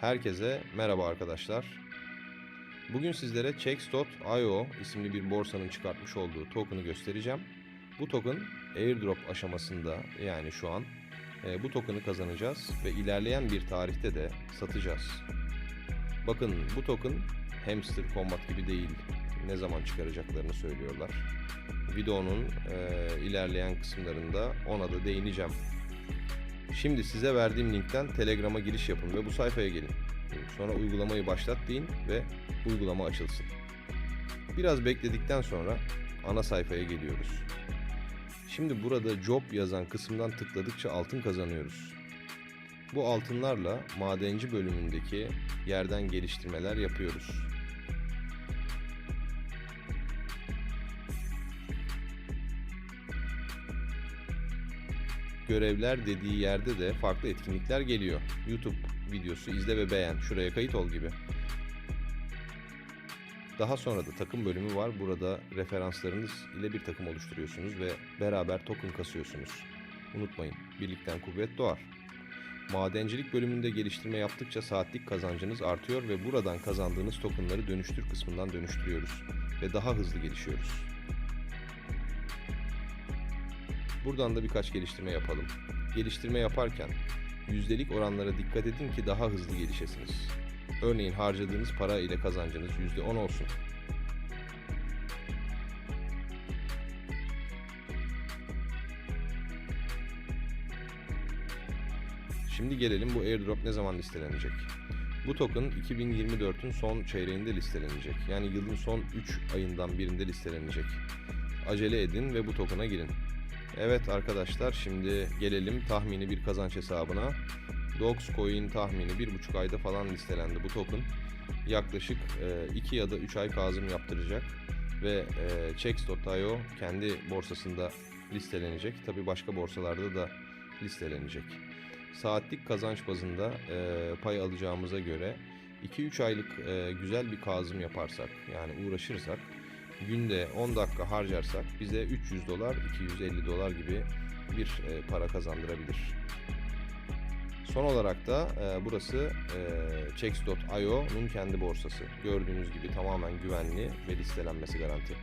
Herkese merhaba arkadaşlar. Bugün sizlere Checks.io isimli bir borsanın çıkartmış olduğu token'ı göstereceğim. Bu token airdrop aşamasında yani şu an e, bu token'ı kazanacağız ve ilerleyen bir tarihte de satacağız. Bakın bu token Hamster Combat gibi değil. Ne zaman çıkaracaklarını söylüyorlar. Videonun e, ilerleyen kısımlarında ona da değineceğim. Şimdi size verdiğim linkten Telegram'a giriş yapın ve bu sayfaya gelin. Sonra uygulamayı başlat deyin ve uygulama açılsın. Biraz bekledikten sonra ana sayfaya geliyoruz. Şimdi burada job yazan kısımdan tıkladıkça altın kazanıyoruz. Bu altınlarla madenci bölümündeki yerden geliştirmeler yapıyoruz. Görevler dediği yerde de farklı etkinlikler geliyor. YouTube videosu izle ve beğen, şuraya kayıt ol gibi. Daha sonra da takım bölümü var. Burada referanslarınız ile bir takım oluşturuyorsunuz ve beraber token kasıyorsunuz. Unutmayın, birlikten kuvvet doğar. Madencilik bölümünde geliştirme yaptıkça saatlik kazancınız artıyor ve buradan kazandığınız tokenları dönüştür kısmından dönüştürüyoruz ve daha hızlı gelişiyoruz. Buradan da birkaç geliştirme yapalım. Geliştirme yaparken yüzdelik oranlara dikkat edin ki daha hızlı gelişesiniz. Örneğin harcadığınız para ile kazancınız %10 olsun. Şimdi gelelim bu airdrop ne zaman listelenecek? Bu token 2024'ün son çeyreğinde listelenecek. Yani yılın son 3 ayından birinde listelenecek. Acele edin ve bu token'a girin. Evet arkadaşlar şimdi gelelim tahmini bir kazanç hesabına. Dogecoin tahmini bir buçuk ayda falan listelendi bu token. Yaklaşık 2 ya da 3 ay kazım yaptıracak ve e, Checks.io kendi borsasında listelenecek. Tabi başka borsalarda da listelenecek. Saatlik kazanç bazında e, pay alacağımıza göre 2-3 aylık e, güzel bir kazım yaparsak yani uğraşırsak günde 10 dakika harcarsak bize 300 dolar, 250 dolar gibi bir e, para kazandırabilir. Son olarak da e, burası e, Checks.io'nun kendi borsası. Gördüğünüz gibi tamamen güvenli ve listelenmesi garanti.